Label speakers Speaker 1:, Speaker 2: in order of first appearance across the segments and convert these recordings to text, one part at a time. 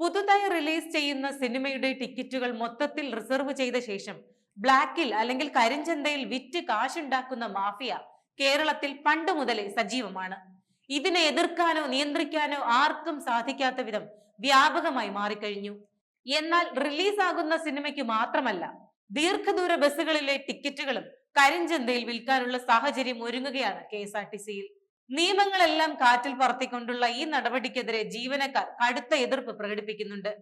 Speaker 1: പുതുതായി റിലീസ് ചെയ്യുന്ന സിനിമയുടെ ടിക്കറ്റുകൾ മൊത്തത്തിൽ റിസർവ് ചെയ്ത ശേഷം ബ്ലാക്കിൽ അല്ലെങ്കിൽ കരിഞ്ചന്തയിൽ വിറ്റ് കാശുണ്ടാക്കുന്ന മാഫിയ കേരളത്തിൽ പണ്ട് മുതലേ സജീവമാണ്. ഇതിനെ എതിർക്കാനോ നിയന്ത്രിക്കാനോ ആർക്കും സാധിക്കാത്ത വിധം വ്യാപകമായി മാറിക്കഴിഞ്ഞു. എന്നാൽ റിലീസാകുന്ന സിനിമയ്ക്ക് മാത്രമല്ല ദീർഘദൂര ബസ്സുകളിലെ ടിക്കറ്റുകളും കരിഞ്ചന്തയിൽ വിൽക്കാനുള്ള സാഹചര്യം ഒരുങ്ങുകയാണ് കെ എസ് ആർ ടി സിയിൽ നിയമങ്ങളെല്ലാം കാറ്റിൽ പറത്തിക്കൊണ്ടുള്ള ഈ നടപടിക്കെതിരെ ജീവനക്കാർ കടുത്ത എതിർപ്പ് പ്രകടിപ്പിക്കുന്നുണ്ട്.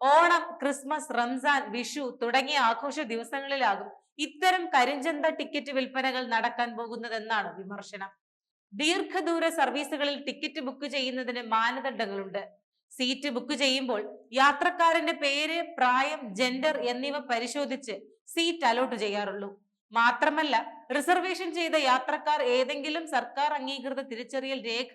Speaker 1: ഓണം ക്രിസ്മസ് റംസാൻ വിഷു തുടങ്ങിയ ആഘോഷ ദിവസങ്ങളിലാകും ഇത്തരം കരിഞ്ചന്ത ടിക്കറ്റ് വിൽപ്പനകൾ നടക്കാൻ പോകുന്നതെന്നാണ് വിമർശനം. ദീർഘദൂര സർവീസുകളിൽ ടിക്കറ്റ് ബുക്ക് ചെയ്യുന്നതിന് മാനദണ്ഡങ്ങളുണ്ട്. സീറ്റ് ബുക്ക് ചെയ്യുമ്പോൾ യാത്രക്കാരന്റെ പേര് പ്രായം ജെൻഡർ എന്നിവ പരിശോധിച്ച് സീറ്റ് അലോട്ട് ചെയ്യാറുള്ളൂ. മാത്രമല്ല റിസർവേഷൻ ചെയ്ത യാത്രക്കാർ ഏതെങ്കിലും സർക്കാർ അംഗീകൃത തിരിച്ചറിയൽ രേഖ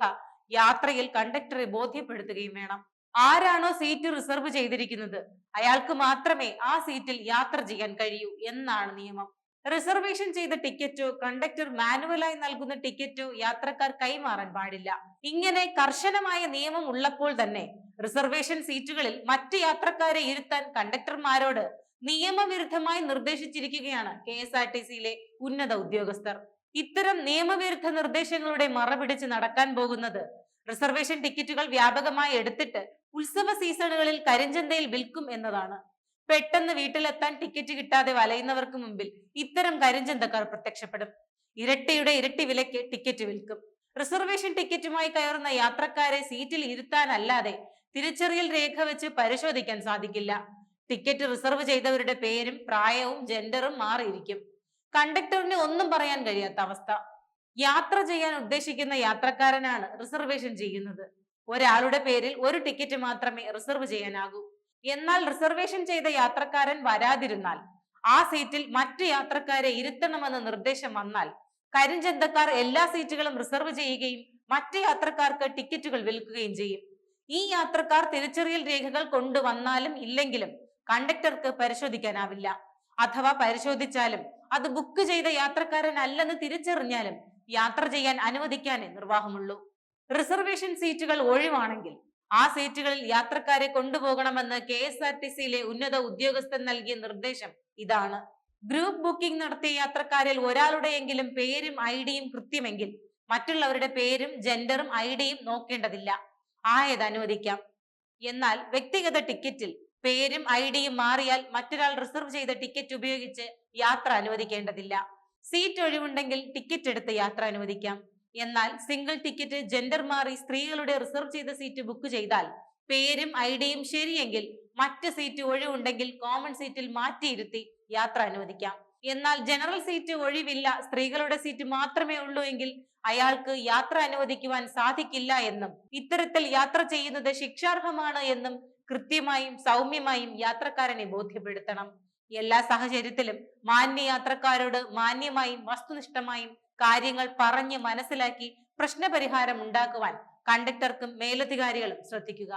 Speaker 1: യാത്രയിൽ കണ്ടക്ടറെ ബോധ്യപ്പെടുത്തുകയും വേണം. ആരാണോ സീറ്റ് റിസർവ് ചെയ്തിരിക്കുന്നത്? അയാൾക്ക് മാത്രമേ ആ സീറ്റിൽ യാത്ര ചെയ്യാൻ കഴിയൂ എന്നാണ് നിയമം. റിസർവേഷൻ ചെയ്ത ടിക്കറ്റോ കണ്ടക്ടർ മാനുവലായി നൽകുന്ന ടിക്കറ്റോ യാത്രക്കാർ കൈമാറാൻ പാടില്ല. ഇങ്ങനെ കർശനമായ നിയമം ഉള്ളപ്പോൾ തന്നെ റിസർവേഷൻ സീറ്റുകളിൽ മറ്റ് യാത്രക്കാരെ ഇരുത്താൻ കണ്ടക്ടർമാരോട് നിയമവിരുദ്ധമായി നിർദ്ദേശിച്ചിരിക്കുകയാണ് കെ എസ് ആർ ടി സിയിലെ ഉന്നത ഉദ്യോഗസ്ഥർ. ഇത്തരം നിയമവിരുദ്ധ നിർദ്ദേശങ്ങളുടെ മറപിടിച്ച് നടക്കാൻ പോകുന്നത് റിസർവേഷൻ ടിക്കറ്റുകൾ വ്യാപകമായി എടുത്തിട്ട് ഉത്സവ സീസണുകളിൽ കരിഞ്ചന്തയിൽ വിൽക്കും എന്നതാണ്. പെട്ടെന്ന് വീട്ടിലെത്താൻ ടിക്കറ്റ് കിട്ടാതെ വലയുന്നവർക്ക് മുമ്പിൽ ഇത്തരം കരിഞ്ചന്തക്കാർ പ്രത്യക്ഷപ്പെടും. ഇരട്ടിയുടെ ഇരട്ടി വിലയ്ക്ക് ടിക്കറ്റ് വിൽക്കും. റിസർവേഷൻ ടിക്കറ്റുമായി കയറുന്ന യാത്രക്കാരെ സീറ്റിൽ ഇരുത്താനല്ലാതെ തിരിച്ചറിയൽ രേഖ വെച്ച് പരിശോധിക്കാൻ സാധിക്കില്ല. ടിക്കറ്റ് റിസർവ് ചെയ്തവരുടെ പേരും പ്രായവും ജെൻഡറും മാറിയിരിക്കും. കണ്ടക്ടറിന് ഒന്നും പറയാൻ കഴിയാത്ത അവസ്ഥ. യാത്ര ചെയ്യാൻ ഉദ്ദേശിക്കുന്ന യാത്രക്കാരനാണ് റിസർവേഷൻ ചെയ്യുന്നത്. ഒരാളുടെ പേരിൽ ഒരു ടിക്കറ്റ് മാത്രമേ റിസർവ് ചെയ്യാനാകൂ. എന്നാൽ റിസർവേഷൻ ചെയ്ത യാത്രക്കാരൻ വരാതിരുന്നാൽ ആ സീറ്റിൽ മറ്റു യാത്രക്കാരെ ഇരുത്തണമെന്ന നിർദ്ദേശം വന്നാൽ കരിഞ്ചന്തക്കാർ എല്ലാ സീറ്റുകളും റിസർവ് ചെയ്യുകയും മറ്റ് യാത്രക്കാർക്ക് ടിക്കറ്റുകൾ വിൽക്കുകയും ചെയ്യും. ഈ യാത്രക്കാർ തിരിച്ചറിയൽ രേഖകൾ കൊണ്ടുവന്നാലും ഇല്ലെങ്കിലും കണ്ടക്ടർക്ക് പരിശോധിക്കാനാവില്ല. അഥവാ പരിശോധിച്ചാലും അത് ബുക്ക് ചെയ്ത യാത്രക്കാരൻ അല്ലെന്ന് തിരിച്ചറിഞ്ഞാലും യാത്ര ചെയ്യാൻ അനുവദിക്കാനേ നിർവാഹമുള്ളൂ. റിസർവേഷൻ സീറ്റുകൾ ഒഴിവാണെങ്കിൽ ആ സീറ്റുകളിൽ യാത്രക്കാരെ കൊണ്ടുപോകണമെന്ന് കെ എസ് ആർ ടി സിയിലെ ഉന്നത ഉദ്യോഗസ്ഥൻ നൽകിയ നിർദ്ദേശം ഇതാണ്. ഗ്രൂപ്പ് ബുക്കിംഗ് നടത്തിയ യാത്രക്കാരിൽ ഒരാളുടെയെങ്കിലും പേരും ഐഡിയും കൃത്യമെങ്കിൽ മറ്റുള്ളവരുടെ പേരും ജെൻഡറും ഐഡിയും നോക്കേണ്ടതില്ല. ആയത് അനുവദിക്കാം എന്നാൽ വ്യക്തിഗത ടിക്കറ്റിൽ പേരും ഐഡിയും മാറിയാൽ മറ്റൊരാൾ റിസർവ് ചെയ്ത ടിക്കറ്റ് ഉപയോഗിച്ച് യാത്ര അനുവദിക്കേണ്ടതില്ല. സീറ്റ് ഒഴിവുണ്ടെങ്കിൽ ടിക്കറ്റ് എടുത്ത് യാത്ര അനുവദിക്കാം. എന്നാൽ സിംഗിൾ ടിക്കറ്റ് ജെൻഡർ മാറി സ്ത്രീകളുടെ റിസർവ് ചെയ്ത സീറ്റ് ബുക്ക് ചെയ്താൽ പേരും ഐഡിയും ശരിയെങ്കിൽ മറ്റ് സീറ്റ് ഒഴിവുണ്ടെങ്കിൽ കോമൺ സീറ്റിൽ മാറ്റിയിരുത്തി യാത്ര അനുവദിക്കാം. എന്നാൽ ജനറൽ സീറ്റ് ഒഴിവില്ല സ്ത്രീകളുടെ സീറ്റ് മാത്രമേ ഉള്ളൂ എങ്കിൽ അയാൾക്ക് യാത്ര അനുവദിക്കുവാൻ സാധിക്കില്ല എന്നും ഇത്തരത്തിൽ യാത്ര ചെയ്യുന്നത് ശിക്ഷാർഹമാണ് എന്നും കൃത്യമായും സൗമ്യമായും യാത്രക്കാരനെ ബോധ്യപ്പെടുത്തണം. എല്ലാ സാഹചര്യത്തിലും മാന്യ യാത്രക്കാരോട് മാന്യമായും വസ്തുനിഷ്ഠമായും കാര്യങ്ങൾ പറഞ്ഞ് മനസ്സിലാക്കി പ്രശ്നപരിഹാരം ഉണ്ടാക്കുവാൻ കണ്ടക്ടർക്കും മേലധികാരികളും ശ്രദ്ധിക്കുക.